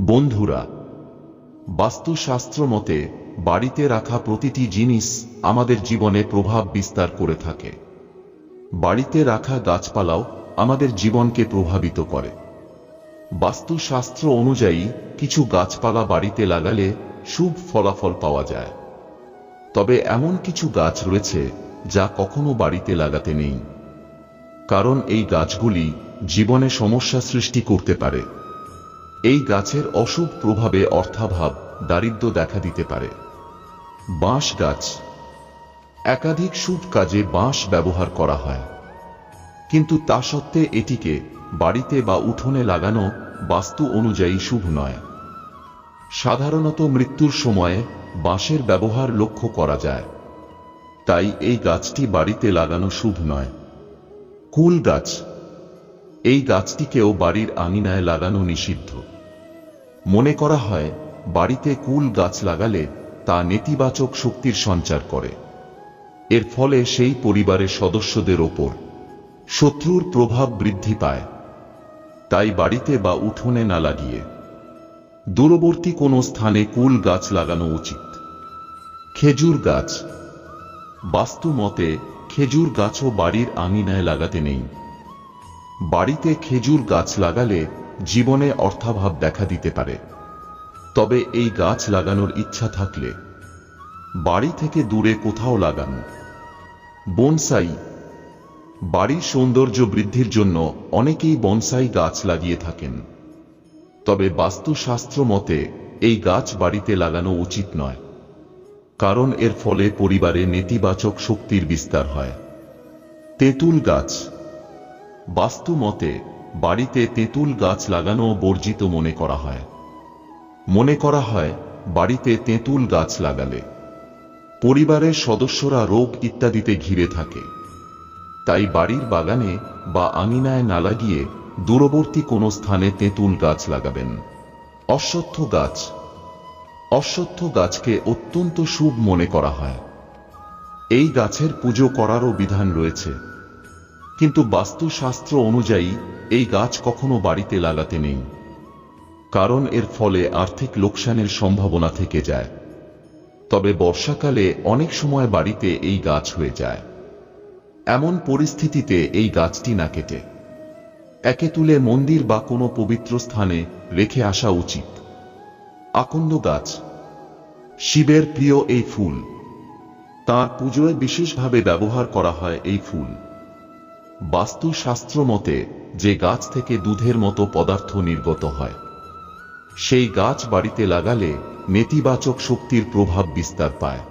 বন্ধুরা বাস্তুশাস্ত্র মতে বাড়িতে রাখা প্রতিটি জিনিস আমাদের জীবনে প্রভাব বিস্তার করে থাকে। বাড়িতে রাখা গাছপালাও আমাদের জীবনকে প্রভাবিত করে। বাস্তুশাস্ত্র অনুযায়ী কিছু গাছপালা বাড়িতে লাগালে শুভ ফলাফল পাওয়া যায়। তবে এমন কিছু গাছ রয়েছে যা কখনো বাড়িতে লাগাতে নেই। কারণ এই গাছগুলি জীবনে সমস্যা সৃষ্টি করতে পারে। এই গাছের অশুভ প্রভাবে অর্থাভাব দারিদ্র দেখা দিতে পারে। বাঁশ গাছ। একাধিক শুভ কাজে বাঁশ ব্যবহার করা হয়। কিন্তু তা সত্ত্বে এটিকে বাড়িতে বা উঠোনে লাগানো বাস্তু অনুযায়ী শুভ নয়। সাধারণত মৃত্যুর সময়ে বাঁশের ব্যবহার লক্ষ্য করা যায়। তাই এই গাছটি বাড়িতে লাগানো শুভ নয়। কুল গাছ। এই গাছটিকেও বাড়ির আঙিনায় লাগানো নিষিদ্ধ। মনে করা হয়, বাড়িতে কুল গাছ লাগালে তা নেতিবাচক শক্তির সঞ্চার করে। এর ফলে সেই পরিবারের সদস্যদের ওপর শত্রুর প্রভাব বৃদ্ধি পায়। তাই বাড়িতে বা উঠোনে না লাগিয়ে। দূরবর্তী কোনো স্থানে কুল গাছ লাগানো উচিত। খেজুর গাছ। বাস্তু মতে, খেজুর গাছও বাড়ির আঙিনায় লাগাতে নেই। বাড়িতে খেজুর গাছ লাগালে জীবনে অর্থাভাব দেখা দিতে পারে। তবে এই গাছ লাগানোর ইচ্ছা থাকলে বাড়ি থেকে দূরে কোথাও লাগান। বনসাই। বাড়ির সৌন্দর্য বৃদ্ধির জন্য অনেকেই বনসাই গাছ লাগিয়ে থাকেন। তবে বাস্তুশাস্ত্র মতে এই গাছ বাড়িতে লাগানো উচিত নয়। কারণ এর ফলে পরিবারে নেতিবাচক শক্তির বিস্তার হয়। তেঁতুল গাছ। বাস্তু মতে বাড়িতে তেঁতুল গাছ লাগানো বর্জিত মনে করা হয়। মনে করা হয়, বাড়িতে তেঁতুল গাছ লাগালে। পরিবারের সদস্যরা রোগ ইত্যাদিতে ঘিরে থাকে। তাই বাড়ির বাগানে বা আঙিনায় না লাগিয়ে দূরবর্তী কোনো স্থানে তেঁতুল গাছ লাগাবেন। অশ্বত্থ গাছ। অশ্বত্থ গাছকে অত্যন্ত শুভ মনে করা হয়। এই গাছের পুজো করারও বিধান রয়েছে। কিন্তু বাস্তুশাস্ত্র অনুযায়ী, এই গাছ কখনো বাড়িতে লাগাতে নেই। কারণ এর ফলে আর্থিক লোকসানের সম্ভাবনা থেকে যায়। তবে বর্ষাকালে অনেক সময় বাড়িতে এই গাছ হয়ে যায়। এমন পরিস্থিতিতে এই গাছটি না কেটে। একে তুলে মন্দির বা কোনো পবিত্র স্থানে রেখে আসা উচিত। আকন্দ গাছ। শিবের প্রিয় এই ফুল। তাঁর পুজোয় বিশেষভাবে ব্যবহার করা হয় এই ফুল। বাস্তুশাস্ত্র মতে, যে গাছ থেকে দুধের মতো পদার্থ নির্গত হয়, সেই গাছ বাড়িতে লাগালে নেতিবাচক শক্তির প্রভাব বিস্তার পায়।